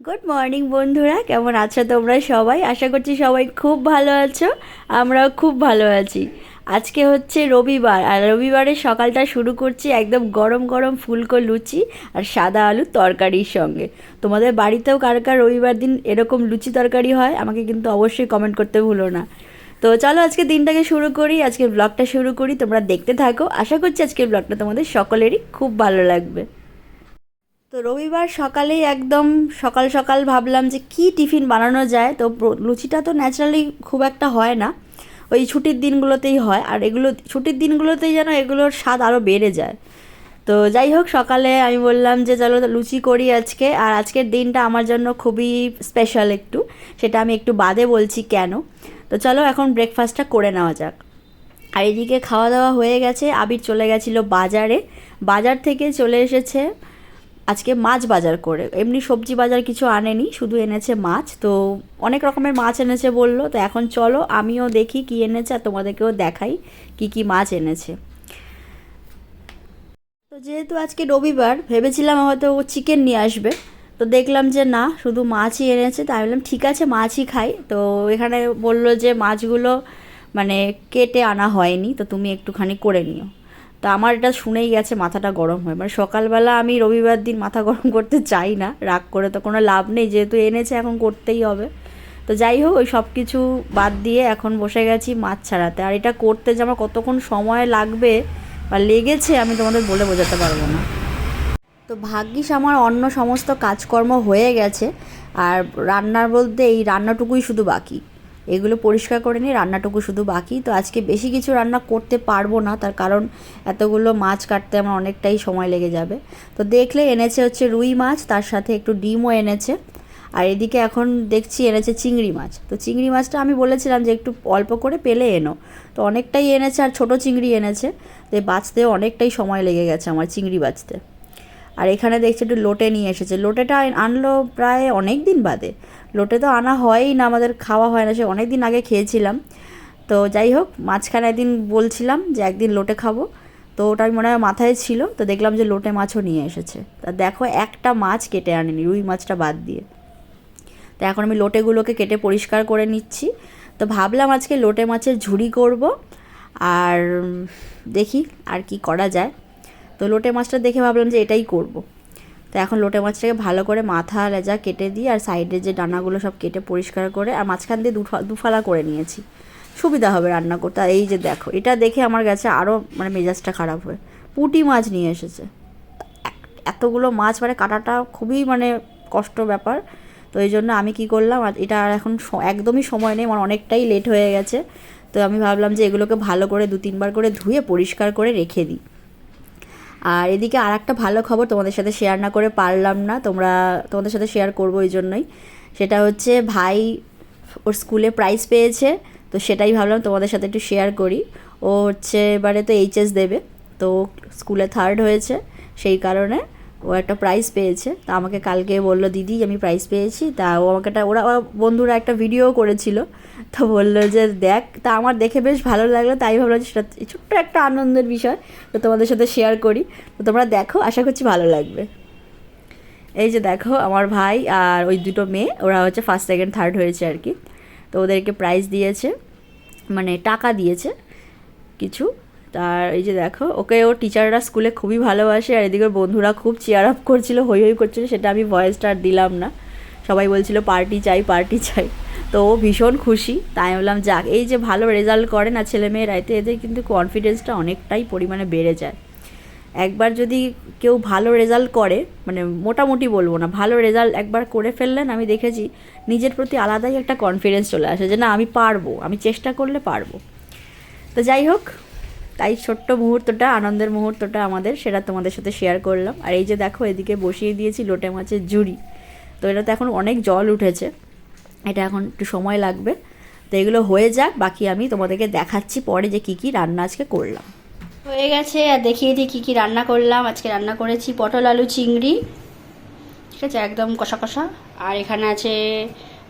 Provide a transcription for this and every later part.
Good morning বন্ধুরা। কেমন আছো তোমরা সবাই? আশা করছি সবাই খুব ভালো আছো। আমরাও খুব ভালো আছি। আজকে হচ্ছে রবিবার, আর রবিবারের সকালটা শুরু করছি একদম গরম গরম ফুলকো লুচি আর সাদা আলু তরকারির সঙ্গে। তোমাদের বাড়িতেও কার কার রবিবার দিন এরকম লুচি তরকারি হয়, আমাকে কিন্তু অবশ্যই কমেন্ট করতে ভুলো না। তো চলো আজকে দিনটাকে শুরু করি, আজকের ব্লগটা শুরু করি, তোমরা দেখতে থাকো। আশা করছি আজকের ব্লগটা তোমাদের সকলেরই খুব ভালো লাগবে। তো রবিবার সকালেই একদম সকাল সকাল ভাবলাম যে কি টিফিন বানানো যায়। তো লুচিটা তো ন্যাচারালি খুব একটা হয় না। ওই ছুটির দিনগুলোতেই হয়। আর এগুলো, ছুটির দিনগুলোতেই যেন এগুলোর স্বাদ আরও বেড়ে যায়। তো যাই হোক, সকালে আমি বললাম যে চলো লুচি করি আজকে। আর আজকের দিনটা আমার জন্য খুবই স্পেশাল একটু। সেটা আমি একটু বাদে বলছি কেন। তো চলো এখন ব্রেকফাস্টটা করে নেওয়া যাক। আর এদিকে খাওয়া দাওয়া হয়ে গেছে। আবির চলে গেছিল বাজারে। বাজার থেকে চলে এসেছে আজকে মাছ বাজার করে, এমনি সবজি বাজার কিছু আনেনি, শুধু এনেছে মাছ, তো অনেক রকমের মাছ এনেছে বলল, তো এখন চলো আমিও দেখি কি এনেছে আর তোমাদেরকেও দেখাই কি কি মাছ এনেছে। তো যেহেতু আজকে রবিবার, ভেবেছিলাম হয়তো ও চিকেন নিয়ে আসবে, তো দেখলাম যে না, শুধু মাছই এনেছে, তাই বললাম ঠিক আছে, মাছই খাই, তো এখানে বলল যে মাছগুলো মানে কেটে আনা হয়নি, তো তুমি একটুখানি করে নিও। তো আমার এটা শুনেই গেছে মাথাটা গরম হয়। মানে সকালবেলা আমি রবিবার দিন মাথা গরম করতে চাই না, রাগ করে তো কোনো লাভ নেই, যেহেতু এনেছে এখন করতেই হবে। তো যাই হোক, ওই সব কিছু বাদ দিয়ে এখন বসে গেছি মাছ ছাড়াতে। আর এটা করতে যে আমার কতক্ষণ সময় লাগবে বা লেগেছে আমি তোমাদের বলে বোঝাতে পারব না। তো ভাগ্যিস আমার অন্য সমস্ত কাজকর্ম হয়ে গেছে, আর রান্নার বলতে এই রান্নাটুকুই শুধু বাকি। এগুলো পরিষ্কার করে নিয়ে রান্নাটুকু শুধু বাকি। তো আজকে বেশি কিছু রান্না করতে পারব না, তার কারণ এতগুলো মাছ কাটতে আমার অনেকটাই সময় লেগে যাবে। তো দেখলে এনেছে হচ্ছে রুই মাছ, তার সাথে একটু ডিমও এনেছে। আর এদিকে এখন দেখছি এনেছে চিংড়ি মাছ। তো চিংড়ি মাছটা আমি বলেছিলাম যে একটু অল্প করে পেলে এনো। তো অনেকটাই এনেছে আর ছোট চিংড়ি এনেছে। তো বাঁচতে অনেকটাই সময় লেগে গেছে আমার চিংড়ি বাঁচতে। আর এখানে দেখছি একটু লোটে নিয়ে এসেছে। লোটেটা আনলো প্রায় অনেক দিন বাদে। লোটে তো আনা হয়ই না, আমাদের খাওয়া হয় না, সে অনেক দিন আগে খেয়েছিলাম। তো যাই হোক, মাঝখানে একদিন বলছিলাম যে একদিন লোটে খাব। তো ওটা মনে হয় মাথায় ছিল, তো দেখলাম যে লোটে মাছও নিয়ে এসেছে। তা দেখো, একটা মাছ কেটে আনেনি, রুই মাছটা বাদ দিয়ে। তো এখন আমি লোটেগুলোকে কেটে পরিষ্কার করে নিচ্ছি। তো ভাবলাম আজকে লোটে মাছের ঝুড়ি করব, আর দেখি আর কি করা যায়। তো লোটে মাছটা দেখে ভাবলাম যে এটাই করব। তো এখন লোটে মাছটাকে ভালো করে মাথা লেজা কেটে দিই আর সাইডের যে ডানাগুলো সব কেটে পরিষ্কার করে আর মাঝখান দিয়ে দুফা, দুফালা করে নিয়েছি। সুবিধা হবে রান্না করতে। এই যে দেখো, এটা দেখে আমার কাছে আরও মানে মেজাজটা খারাপ হয়ে। পুঁটি মাছ নিয়ে এসেছে। এতগুলো মাছ মানে কাটাটা খুবই মানে কষ্ট ব্যাপার। তো এই জন্য আমি কি করলাম, আর এটা আর এখন একদমই সময় নেই, আমার অনেকটাই লেট হয়ে গেছে। তো আমি ভাবলাম যে এগুলোকে ভালো করে দু তিনবার করে ধুয়ে পরিষ্কার করে রেখে দিই। আর এদিকে আর একটা ভালো খবর তোমাদের সাথে শেয়ার না করে পারলাম না, তোমরা, তোমাদের সাথে শেয়ার করব এই জন্যই। সেটা হচ্ছে ভাই ওর স্কুলে প্রাইজ পেয়েছে, তো সেটাই ভাবলাম তোমাদের সাথে একটু শেয়ার করি। ও হচ্ছে এবারে তো এইচএস দেবে, তো স্কুলে থার্ড হয়েছে, সেই কারণে ও একটা প্রাইজ পেয়েছে। তা আমাকে কালকে বলল, দিদি, আমি প্রাইজ পেয়েছি। তা ও আমাকে একটা, ওরা বন্ধুরা একটা ভিডিও করেছিল তো বলল যে, দেখ, তা আমার দেখে বেশ ভালো লাগল, তাই ভাবলাম সেটা ছোট্ট একটা আনন্দের বিষয়, তো তোমাদের সাথে শেয়ার করি। তো তোমরা দেখো, আশা করছি ভালো লাগবে। এই যে দেখো, আমার ভাই আর ওই দুটো মেয়ে, ওরা হচ্ছে ফার্স্ট সেকেন্ড থার্ড হয়েছে আর কি। তো ওদেরকে প্রাইজ দিয়েছে মানে টাকা দিয়েছে কিছু। তার এই যে দেখো, ওকে ও টিচাররা স্কুলে খুবই ভালোবাসে, আর এদিকে বন্ধুরা খুব চেয়ার আপ করছিল, হই হই করছিল, সেটা আমি ভয়েসটা আর দিলাম না। সবাই বলছিল, পার্টি চাই পার্টি চাই। তো ভীষণ খুশি, তাই বললাম যাক, এই যে ভালো রেজাল্ট করে না ছেলেমেয়েরা এতে এদের কিন্তু কনফিডেন্সটা অনেকটাই পরিমাণে বেড়ে যায়। একবার যদি কেউ ভালো রেজাল্ট করে মানে মোটামুটি বলব না, ভালো রেজাল্ট একবার করে ফেললেন, আমি দেখেছি নিজের প্রতি আলাদাই একটা কনফিডেন্স চলে আসে যে না, আমি পারব, আমি চেষ্টা করলে পারব। তো যাই হোক, তাই ছোট্ট মুহূর্তটা, আনন্দের মুহূর্তটা আমাদের, সেটা তোমাদের সাথে শেয়ার করলাম। আর এই যে দেখো, এদিকে বসিয়ে দিয়েছি লোটে মাছের জুড়ি তো এটাতে এখন অনেক জল উঠেছে। এটা এখন একটু সময় লাগবে। তো এগুলো হয়ে যাক, বাকি আমি তোমাদেরকে দেখাচ্ছি পরে যে কী কী রান্না আজকে করলাম। হয়ে গেছে, আর দেখিয়ে দিই কী কী রান্না করলাম। আজকে রান্না করেছি পটল, আলু, চিংড়ি। ঠিক আছে, একদম কষা কষা। আর এখানে আছে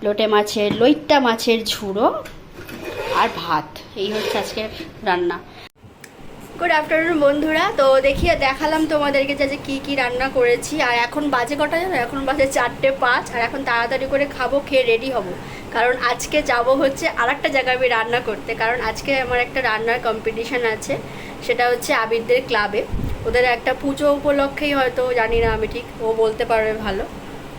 লোটে মাছের, লইট্টা মাছের ঝুড়ো আর ভাত। এই হচ্ছে আজকে রান্না। গুড আফটারনুন বন্ধুরা। তো দেখিয়ে দেখালাম তোমাদেরকে যে কী কী রান্না করেছি। আর এখন বাজে কটা জানো? এখন বাজে চারটে পাঁচ। আর এখন তাড়াতাড়ি করে খাব, খেয়ে রেডি হব। কারণ আজকে যাব হচ্ছে আর একটা জায়গায় আমি রান্না করতে। কারণ আজকে আমার একটা রান্নার কম্পিটিশান আছে। সেটা হচ্ছে আবিরদের ক্লাবে ওদের একটা পুজো উপলক্ষেই হয়তো, জানি না আমি ঠিক, ও বলতে পারবে ভালো।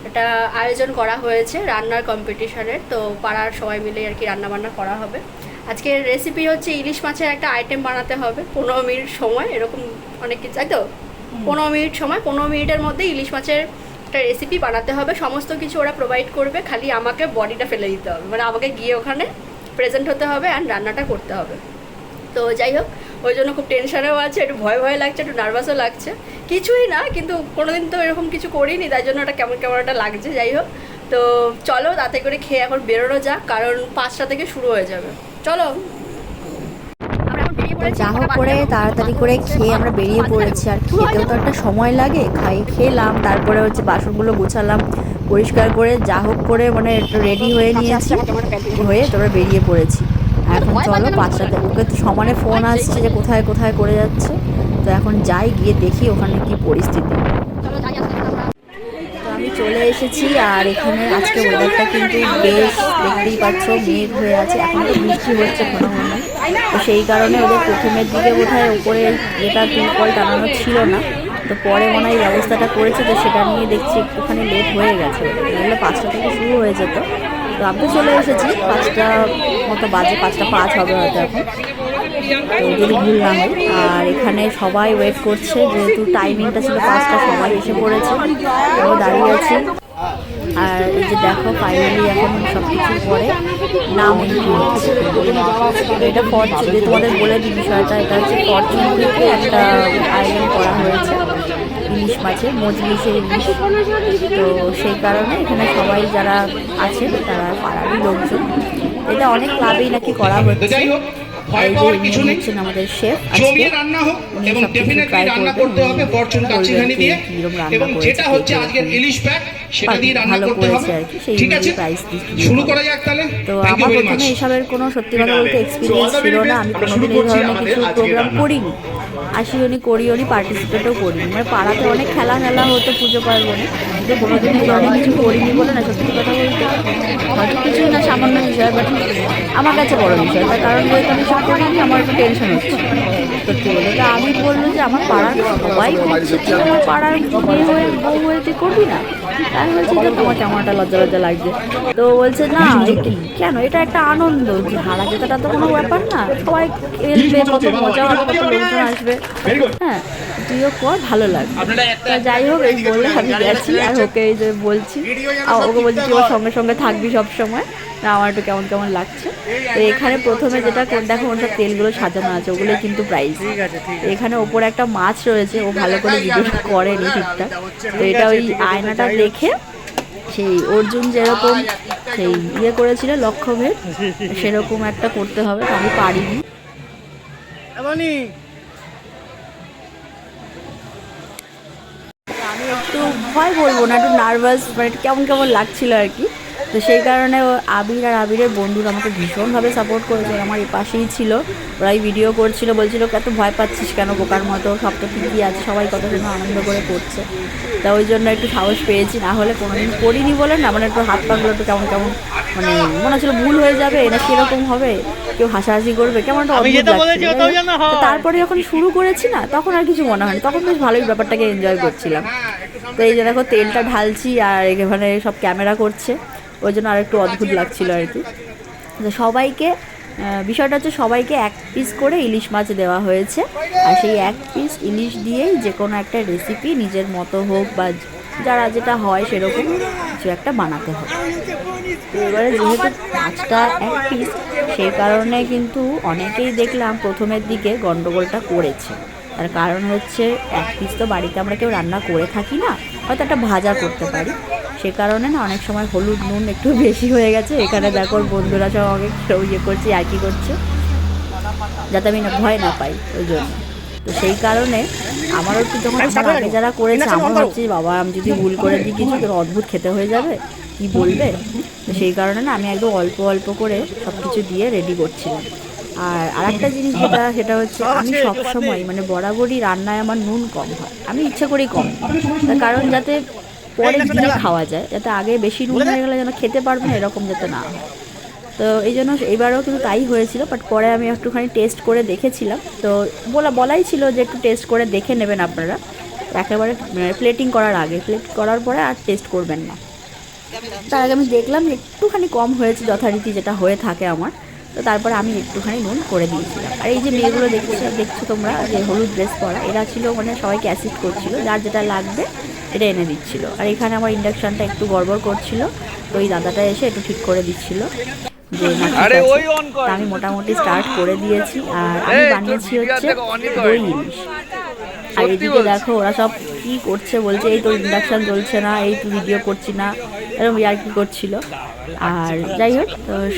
এটা আয়োজন করা হয়েছে রান্নার কম্পিটিশনের তো পাড়ার সবাই মিলে আর কি রান্না বান্না করা হবে। আজকের রেসিপি হচ্ছে ইলিশ মাছের একটা আইটেম বানাতে হবে পনেরো মিনিট সময় এরকম অনেক কিছু তাই তো? পনেরো মিনিট সময় পনেরো মিনিটের মধ্যে ইলিশ মাছের একটা রেসিপি বানাতে হবে সমস্ত কিছু ওরা প্রোভাইড করবে খালি আমাকে বডিটা ফেলে দিতে হবে মানে আমাকে গিয়ে ওখানে প্রেজেন্ট হতে হবে অ্যান্ড রান্নাটা করতে হবে। তো যাই হোক ওই জন্য খুব টেনশনেও আছে একটু ভয় ভয় লাগছে একটু নার্ভাসও লাগছে। কিছুই না কিন্তু কোনোদিন তো এরকম কিছু করিনি তাই জন্য ওটা কেমন কেমন একটা লাগছে যাই হোক। তো চলো তাতে করে খেয়ে এখন বেরোনো যাক কারণ পাঁচটা থেকে শুরু হয়ে যাবে। চলো। যা হোক করে তাড়াতাড়ি করে খেয়ে আমরা বেরিয়ে পড়েছি আর খেতেও তো একটা সময় লাগে। খাই খেলাম তারপরে হচ্ছে বাসনগুলো গুছালাম পরিষ্কার করে যা হোক করে মানে একটু রেডি হয়ে নিয়েছি হয়ে তারপরে বেরিয়ে পড়েছি। এখন চলো পাঁচটাতে ওকে তো সমানে ফোন আসছে যে কোথায় কোথায় করে যাচ্ছে। তো এখন যাই গিয়ে দেখি ওখানে কি পরিস্থিতি। চলে এসেছি আর এখানে আজকে ওয়েদারটা কিন্তু বেশ দেখতেই পাচ্ছ, মেঘ হয়ে আছে। এখন তো বৃষ্টি হচ্ছে কোনো ঘন তো সেই কারণে ওদের প্রথমের দিকে বোধহয় উপরে যেটা টিউবকল টানানো ছিল না। তো পরে মনে হয় ব্যবস্থাটা করেছে, তো সেটা নিয়ে দেখছি একটুখানি লেট হয়ে গেছে। নাহলে পাঁচটা থেকে শুরু হয়ে যেত। তো আমি চলে এসেছি, পাঁচটা মতো বাজে, পাঁচটা পাঁচ হবে হয়তো এখন। আর এখানে সবাই ওয়েট করছে, যেহেতু টাইমিংটা ছিল পাঁচটা, সবাই এসে পড়েছে। আমি দাঁড়িয়ে আছি। আর এই যে দেখো ফাইনালি এখন সব কিছুর পরে নাম এটা ফরচুন যে তোমাদের বলে দিই বিষয়টা, এটা হচ্ছে ফরচুন থেকে একটা আয়োজন করা হয়েছে ইলিশ মাছের, মজলিসের ইলিশ। তো সেই কারণে এখানে সবাই যারা আছে তারা পাড়ারই লোকজন। এটা অনেক ক্লাবেই নাকি করা হচ্ছে। ভয় পাওয়ার কিছু নেই। আমাদের শেফ জমিয়ে রান্না হোক। এবং ডেফিনেটলি রান্না করতে হবে উনি ফরচুন কাচিখানি দিয়ে। এবং যেটা হচ্ছে আজকের ইলিশ প্যাক সেটা দিয়ে রান্না করতে হবে। ঠিক আছে। শুরু করা যাক তাহলে। তো আমার প্রথমে এসবের কোনো সত্যি কথা বলতে এক্সপিরিয়েন্স ছিল না। আমি করছি ধরনের আমাদের কিছু আজকের প্রোগ্রাম। করিনি। আসিওনি করিওনি পার্টিসিপেটও করিনি। মানে পাড়াতে অনেক খেলা মেলা হতো পুজো পার্বণে। কিন্তু কোনোদিন ধরনের কিছু করিনি বলে না সত্যি কথা বলতে। হয়তো কিছুই না সামান্য বিষয় বাট আমার কাছে বড় বিষয়। তার কারণ যেহেতু আমি সব করিনি আমার একটু টেনশন হচ্ছে। বলে তা আমি বলল যে আমার পাড়ার সবাই করছে তুই আমার পাড়ার মেয়ে হয়ে বউ হয়ে তুই করবি না? তাই বলছি যে তোমার কেমন একটা লজ্জা লজ্জা লাগছে। তো বলছে না কেন? এটা একটা আনন্দ। যে হারা জেতাটা তো কোনো ব্যাপার না। সবাই খেলবে কত মজা হবে কত লোকজন আসবে। হ্যাঁ তুইও কর ভালো লাগবে। তা যাই হোক এই বলে আমি গেছি। আর ওকে এই যে বলছি আর ওকে বলছি তুই ওর সঙ্গে সঙ্গে থাকবি সব সময়। না আমার একটু কেমন কেমন লাগছে। তো এখানে প্রথমে যেটা দেখো ওর সব তেলগুলো সাজানো আছে ওগুলো কিন্তু প্রাইস এখানে ওপরে একটা মাছ রয়েছে ও ভালো করে ভিডিওটা করেনি ঠিকঠাক। তো এটা ওই আয়নাটা দেখে সেই অর্জুন যেরকম সেই ইয়ে করেছিল লক্ষ্যভেদ সেরকম একটা করতে হবে আমি পারিনি। আমি একটু ভয় বলব না একটু নার্ভাস মানে কেমন কেমন লাগছিল আর কি। তো সেই কারণে ও আবির আর আবিরের বন্ধুরা আমাকে ভীষণভাবে সাপোর্ট করেছে। আমার এই পাশেই ছিল। ওরাই ভিডিও করছিল বলছিল এত ভয় পাচ্ছিস কেন বোকার মতো? সব তো ঠিকই আছে সবাই কত সুন্দর আনন্দ করে করছে। তা ওই জন্য একটু সাহস পেয়েছি। না হলে কোনোদিন করিনি বলে না মানে একটু হাত পাগুলো একটু কেমন কেমন মানে মনে হচ্ছিল ভুল হয়ে যাবে না সেরকম হবে কেউ হাসাহাসি করবে কেমন একটা অদ্ভুত লাগছিল তারপরে যখন শুরু করেছি না তখন আর কিছু মনে হয়নি তখন বেশ ভালোই ব্যাপারটাকে এনজয় করছিলাম। তো এই যে দেখো তেলটা ঢালছি আর এখানে সব ক্যামেরা করছে। ওই জন্য আরেকটু অদ্ভুত লাগছিল আর কি। সবাইকে বিষয়টা হচ্ছে সবাইকে এক পিস করে ইলিশ মাছ দেওয়া হয়েছে। আর সেই এক পিস ইলিশ দিয়েই যে কোনো একটা রেসিপি নিজের মতো হোক বা যারা যেটা হয় সেরকম কিছু একটা বানাতে হবে। তো এবারে যেহেতু মাছটা এক পিস সেই কারণে কিন্তু অনেকেই দেখলাম প্রথমের দিকে গন্ডগোলটা করেছে। তার কারণ হচ্ছে এক পিস তো বাড়িতে আমরা কেউ রান্না করে থাকি না হয়তো একটা ভাজা করতে পারি। সে কারণে না অনেক সময় হলুদ নুন একটু বেশি হয়ে গেছে। এখানে দেখো বন্ধুরা সব কেউ ইয়ে করছে আর কি করছে? যাতে আমি না ভয় না পাই ওই জন্য। তো সেই কারণে আমারও একটু যখন আমার আগে যারা করেছে আমার হচ্ছে বাবা আমি যদি ভুল করে দিই কিছু তোর অদ্ভুত খেতে হয়ে যাবে? কি বলবে? তো সেই কারণে না আমি একদম অল্প অল্প করে সব কিছু দিয়ে রেডি করছিলাম। আর আরেকটা জিনিস যেটা সেটা হচ্ছে আমি সবসময় মানে বরাবরই রান্নায় আমার নুন কম হয়। আমি ইচ্ছা করেই কম। তার কারণ যাতে পরে গিয়ে খাওয়া যায় যাতে আগে বেশি নুন হয়ে গেলে যেন খেতে পারব না এরকম যাতে না তো এই জন্য এবারেও কিন্তু তাই হয়েছিল বাট পরে আমি একটুখানি টেস্ট করে দেখেছিলাম। তো বলা বলাই ছিল যে একটু টেস্ট করে দেখে নেবেন আপনারা। একেবারে প্লেটিং করার আগে। প্লেট করার পরে আর টেস্ট করবেন না। তার আগে আমি দেখলাম যে একটুখানি কম হয়েছে যথারীতি যেটা হয়ে থাকে আমার। তো তারপর আমি একটুখানি নুন করে দিয়েছিলাম। আর এই যে মেয়েগুলো দেখছ দেখছ তোমরা যে হলুদ ড্রেস পরা এরা ছিল মানে সবাইকে অ্যাসিস্ট করছিল। যার যেটা লাগবে এটা এনে দিচ্ছিল। আর এখানে আমার ইন্ডাকশানটা একটু গড়বড় করছিল তো ওই দাদাটা এসে একটু ঠিক করে দিচ্ছিল যে আমি মোটামুটি স্টার্ট করে দিয়েছি আর আমি বানিয়েছি হচ্ছে দই ইলিশ। আর এদিকে দেখো ওরা সব কি করছে বলছে এই তো ইন্ডাকশন চলছে না এই তো ভিডিও করছি না। এরকম আর কি করছিল। আর যাই হোক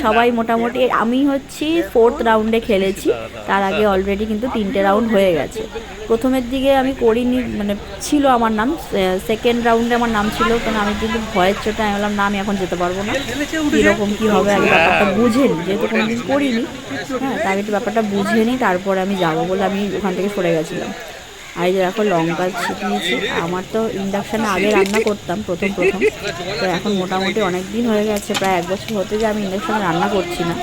সবাই মোটামুটি আমি হচ্ছি ফোর্থ রাউন্ডে খেলেছি তার আগে অলরেডি কিন্তু তিনটে রাউন্ড হয়ে গেছে। প্রথমের দিকে আমি করিনি মানে ছিল আমার নাম সেকেন্ড রাউন্ডে আমার নাম ছিল কারণ আমি কিন্তু ভয়ের চোটে আমি বললাম, না, আমি এখন যেতে পারব না। কীরকম, কী হবে, আমি ব্যাপারটা বুঝেনি, যেহেতু কোনোদিন করিনি। হ্যাঁ তার একটু ব্যাপারটা বুঝে নিই, তারপরে আমি যাব বলে আমি ওখান থেকে সরে গেছিলাম। আর এই দেখো লঙ্কা ছিটিয়েছি। আমার তো ইন্ডাকশানে আগে রান্না করতাম প্রথম প্রথম। তো এখন মোটামুটি অনেক দিন হয়ে গেছে প্রায় এক বছর হতে যে আমি ইন্ডাকশানে রান্না করছি না।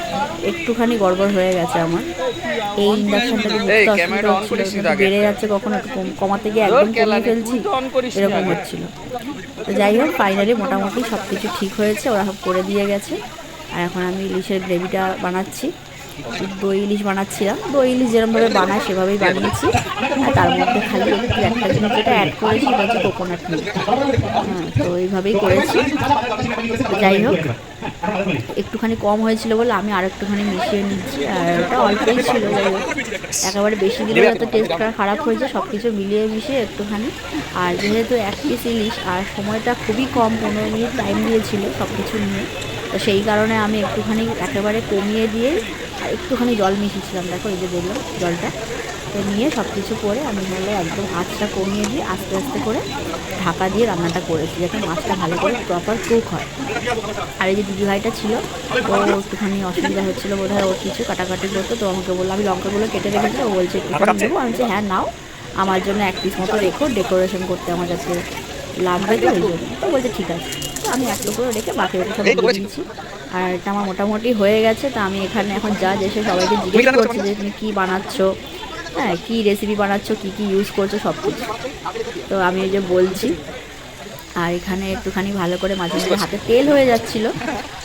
একটুখানি গড়বড় হয়ে গেছে আমার। এই বুঝতে অসুবিধা। বেড়ে যাচ্ছে কখনো একটু কম- কমাতে গিয়ে একদম কমিয়ে ফেলছি। এরকম হচ্ছিল। তো যাই হোক ফাইনালি মোটামুটি সব কিছু ঠিক হয়েছে ওরা সব করে দিয়ে গেছে। আর এখন আমি ইলিশের গ্রেভিটা বানাচ্ছি। দই ইলিশ বানাচ্ছিলাম। দই ইলিশ যেরকমভাবে বানায় সেভাবেই বানিয়েছি। আর তার মধ্যে খালি একটু জিনিস যেটা অ্যাড করেছি সেটা হচ্ছে কোকোনাট মিল্ক হ্যাঁ তো এইভাবেই করেছি। যাই হোক, একটুখানি কম হয়েছিল বলে আমি আর একটুখানি মিশিয়ে নিচ্ছি আর ওটা অল্পই ছিল একেবারে বেশি দিলে যাতে টেস্টটা খারাপ হয়েছে সব কিছু মিলিয়ে মিশিয়ে একটুখানি। আর যেহেতু এক পিস ইলিশ, আর সময়টা খুবই কম, পনেরো মিনিট টাইম দিয়েছিল সব কিছু নিয়ে, তো সেই কারণে আমি একটুখানি একেবারে কমিয়ে দিয়ে একটুখানি জল মিশিয়েছিলাম দেখো এই যে দেখলাম জলটা। তো নিয়ে সব কিছু করে আমি হলো একদম আঁচটা কমিয়ে দিয়ে আস্তে আস্তে করে ঢাকা দিয়ে রান্নাটা করেছি যাতে মাছটা ভালো করে প্রপার কুক হয়। আর এই যে দিদিভাইটা ছিল ও একটুখানি অসুবিধা হচ্ছিল বোধ হয় ওর কিছু কাটাকাটি করতো তো আমাকে বলল আমি লঙ্কাগুলো কেটে রেখেছি ও বলছে একটুখানি দেবো? আমি বলছি হ্যাঁ নাও আমার জন্য এক পিস মতো রেখো ডেকোরেশন করতে আমার কাছে লাগবে তো ওই জন্য। তো বলছে ঠিক আছে। তো আমি এক টুকরো রেখে বাকি ওটা সব। দিয়েছি। আর এটা আমার মোটামুটি হয়ে গেছে তো আমি এখানে এখন যা এসে সবাইকে জিজ্ঞেস করছি যে তুমি কী বানাচ্ছ? হ্যাঁ কী রেসিপি বানাচ্ছ কী কী ইউজ করছ সব কিছু। তো আমি এই যে বলছি আর এখানে একটুখানি ভালো করে মাঝে মাঝে হাতে তেল হয়ে যাচ্ছিল।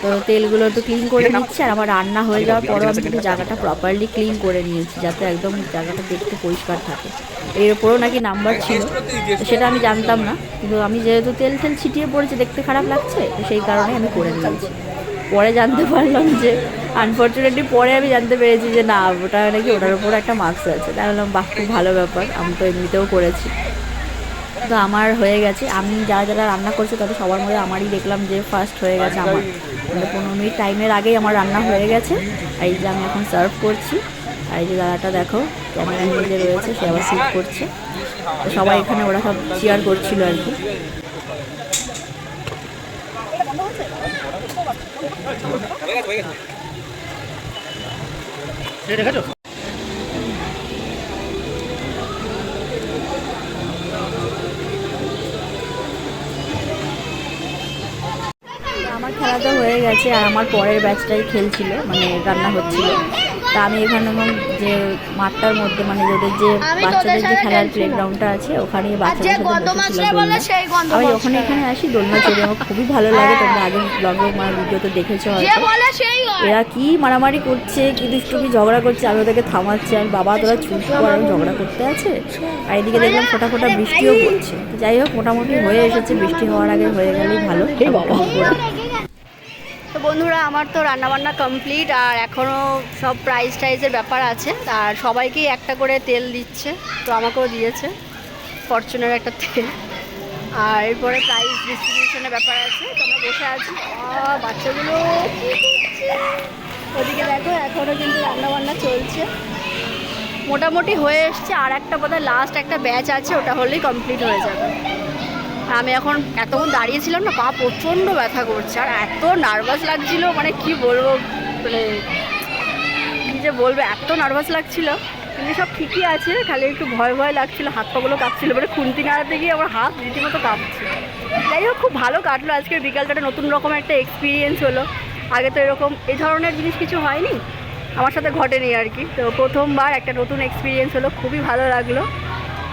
তো তেলগুলো একটু ক্লিন করে নিচ্ছি আর আমার রান্না হয়ে যাওয়ার পরও আমি কিন্তু জায়গাটা প্রপারলি ক্লিন করে নিয়েছি যাতে একদম জায়গাটা দেখতে পরিষ্কার থাকে। এর ওপরেও নাকি নাম্বার ছিল তো সেটা আমি জানতাম না। কিন্তু আমি যেহেতু তেল তেল ছিটিয়ে পড়েছি দেখতে খারাপ লাগছে তো সেই কারণে আমি করে নিয়েছি। পরে জানতে পারলাম যে আনফর্চুনেটলি পরে আমি জানতে পেরেছি যে, না, ওটা নাকি ওটার উপর একটা মার্কস আছে। তাই বললাম, বাহ, খুব ভালো ব্যাপার, আমি তো এমনিতেও করেছি। তো আমার হয়ে গেছে। আমি যারা যারা রান্না করছে, তাদের সবার মধ্যে আমারই দেখলাম যে ফার্স্ট হয়ে গেছে আমার। মানে পনেরো মিনিট টাইমের আগেই আমার রান্না হয়ে গেছে। এই যে আমি এখন সার্ভ করছি। আর এই যে দাদাটা দেখো ক্যামেরা যে রয়েছে, সে আবার শুট করছে। তো সবাই এখানে, ওরা সব চেয়ার করছিল আর কি। আমার খেলাটা হয়ে গেছে আর আমার পরের ব্যাচটাই খেলছিল মানে রান্না হচ্ছিল। তা আমি এখানে যে মাঠটার মধ্যে মানে ওদের যে বাচ্চাদের যে খেলার প্লে প্লেগ্রাউন্ডটা আছে ওখানে বাচ্চাদের আমি যখন এখানে আসি দোলনা চড়ে আমার খুবই ভালো লাগে তোমরা আগে ব্লগে মানে ভিডিওতে দেখেছ হয়তো। এরা কি মারামারি করছে কি দুষ্টুমি ঝগড়া করছে আমি ওদেরকে থামাচ্ছি আর বাবা তোরা চুপ কর আমি ঝগড়া করতে আছে? আর এদিকে দেখলাম ফোটা ফোটা বৃষ্টিও পড়ছে। যাই হোক মোটামুটি হয়ে এসেছে বৃষ্টি হওয়ার আগে হয়ে গেলেই ভালো। তো বন্ধুরা, আমার তো রান্নাবান্না কমপ্লিট আর এখনও সব প্রাইস টাইজের ব্যাপার আছে। আর সবাইকেই একটা করে তেল দিচ্ছে, তো আমাকেও দিয়েছে ফরচুনের একটা তেল। আর এরপরে প্রাইস ডিস্ট্রিবিউশনের ব্যাপার আছে তো আমরা বসে আছি। বাচ্চাগুলো ওদিকে দেখো এখনও কিন্তু রান্নাবান্না চলছে। মোটামুটি হয়ে এসছে, আর একটা বোধহয় লাস্ট একটা ব্যাচ আছে, ওটা হলেই কমপ্লিট হয়ে যাবে। আমি এখন এতক্ষণ দাঁড়িয়েছিলাম না, পা প্রচণ্ড ব্যথা করছে, আর এত নার্ভাস লাগছিল মানে কি বলব মানে কি যে বলবে, এত নার্ভাস লাগছিল। কিন্তু সব ঠিকই আছে, খালি একটু ভয় ভয় লাগছিল, হাত পাগুলো কাঁপছিল মানে খুন্তি নাড়াতে গিয়ে আমার হাত রীতিমতো কাঁপছে। যাই হোক, খুব ভালো কাটলো, আজকের বিকালটা একটা নতুন রকমের একটা এক্সপিরিয়েন্স হলো। আগে তো এরকম এই ধরনের জিনিস কিছু হয়নি, আমার সাথে ঘটেনি আর কি। তো প্রথমবার একটা নতুন এক্সপিরিয়েন্স হলো, খুবই ভালো লাগল।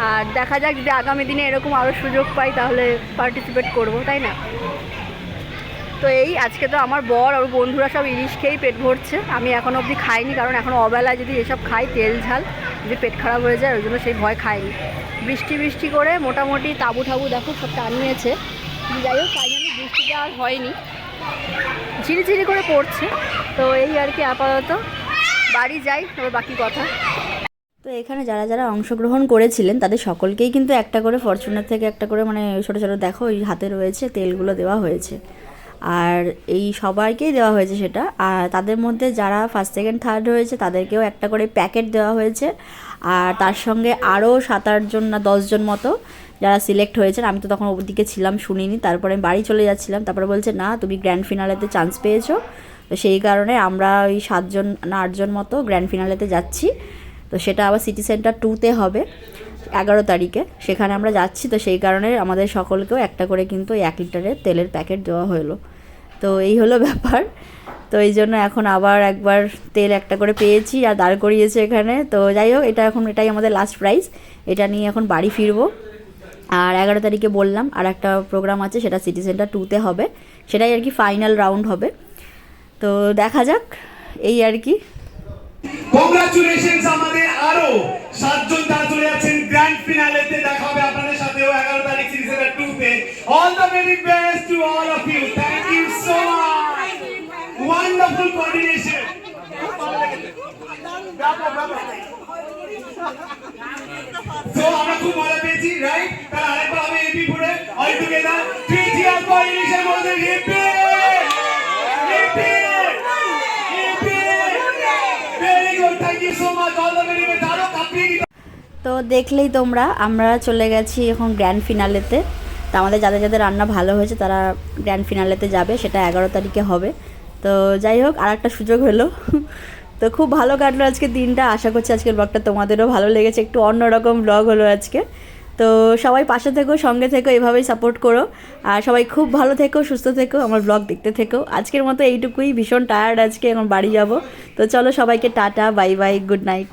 আর দেখা যাক যদি আগামী দিনে এরকম আরও সুযোগ পাই তাহলে পার্টিসিপেট করব, তাই না? তো এই আজকে তো আমার বর আর বন্ধুরা সব ইলিশ খেয়েই পেট ভরছে। আমি এখনও অবধি খাইনি, কারণ এখন অবেলায় যদি এসব খাই, তেল ঝাল, যদি পেট খারাপ হয়ে যায়, ওই জন্য সেই ভয় খাইনি। বৃষ্টি বৃষ্টি করে মোটামুটি তাবু ঠাবু দেখো, সব টানিয়েছে। যাই হোক তাই জন্য বৃষ্টিটা আর হয়নি। ঝিরিঝিরি করে পড়ছে। তো এই আর কি আপাতত। বাড়ি যাই তবে বাকি কথা। তো এখানে যারা যারা অংশগ্রহণ করেছিলেন, তাদের সকলকেই কিন্তু একটা করে ফরচুনার থেকে একটা করে মানে ছোটো ছোটো দেখো ওই হাতে রয়েছে, তেলগুলো দেওয়া হয়েছে। আর এই সবাইকেই দেওয়া হয়েছে সেটা। আর তাদের মধ্যে যারা ফার্স্ট সেকেন্ড থার্ড হয়েছে, তাদেরকেও একটা করে প্যাকেট দেওয়া হয়েছে। আর তার সঙ্গে আরও সাত আটজন না দশজন মতো যারা সিলেক্ট হয়েছেন, আমি তো তখন ওদিকে ছিলাম, শুনিনি। তারপরে আমি বাড়ি চলে যাচ্ছিলাম। তারপরে বলছে, না, তুমি গ্র্যান্ড ফিনালেতে চান্স পেয়েছ। তো সেই কারণে আমরা ওই সাতজন না আটজন মতো গ্র্যান্ড ফিনালেতে যাচ্ছি। তো সেটা আবার সিটি সেন্টার টুতে হবে, এগারো তারিখে। সেখানে আমরা যাচ্ছি, তো সেই কারণে আমাদের সকলকেও একটা করে কিন্তু এক লিটারের তেলের প্যাকেট দেওয়া হলো। তো এই হলো ব্যাপার। তো এই জন্য এখন আবার একবার তেল একটা করে পেয়েছি আর দাঁড় করিয়েছে এখানে। তো যাই হোক, এটা এখন এটাই আমাদের লাস্ট প্রাইজ এটা নিয়ে এখন বাড়ি ফিরবো। আর এগারো তারিখে বললাম, আর একটা প্রোগ্রাম আছে, সেটা সিটি সেন্টার টুতে হবে। সেটাই আর কি ফাইনাল রাউন্ড হবে। তো দেখা যাক, এই আর কি। কংগ্রাচুলেশনস আমাদের আরও সাতজন চলে যাচ্ছেন গ্র্যান্ড ফিনালেতে দেখা হবে আপনাদের সাথেও এগারো তারিখ সিরিজের টু তে all the very best to all of you thank you so much wonderful coordination তো আমরা খুব মজা পেয়েছি রাইট তাহলে আরেকবার হবে এপি পুরে all together three cheer for ইলিশের মধ্যে রিপি রিপি very good thank you so much all the very best আরও কাঁপিয়ে দিতে তো দেখলেই তোমরা, আমরা চলে গেছি এখন গ্র্যান্ড ফিনালেতে তো আমাদের যাদের যাদের রান্না ভালো হয়েছে, তারা গ্র্যান্ড ফিনালেতে যাবে, সেটা এগারো তারিখে হবে। তো যাই হোক আর একটা সুযোগ হলো। তো খুব ভালো কাটলো আজকে দিনটা। আশা করছি আজকের ব্লগটা তোমাদেরও ভালো লেগেছে। একটু অন্যরকম ব্লগ হলো আজকে। তো সবাই পাশে থেকো, সঙ্গে থেকো, এভাবেই সাপোর্ট করো। আর সবাই খুব ভালো থেকো, সুস্থ থেকো, আমার ব্লগ দেখতে থেকো। আজকের মতো এইটুকুই, ভীষণ টায়ার্ড আজকে, এখন বাড়ি যাব। তো চলো সবাইকে tata bye bye good night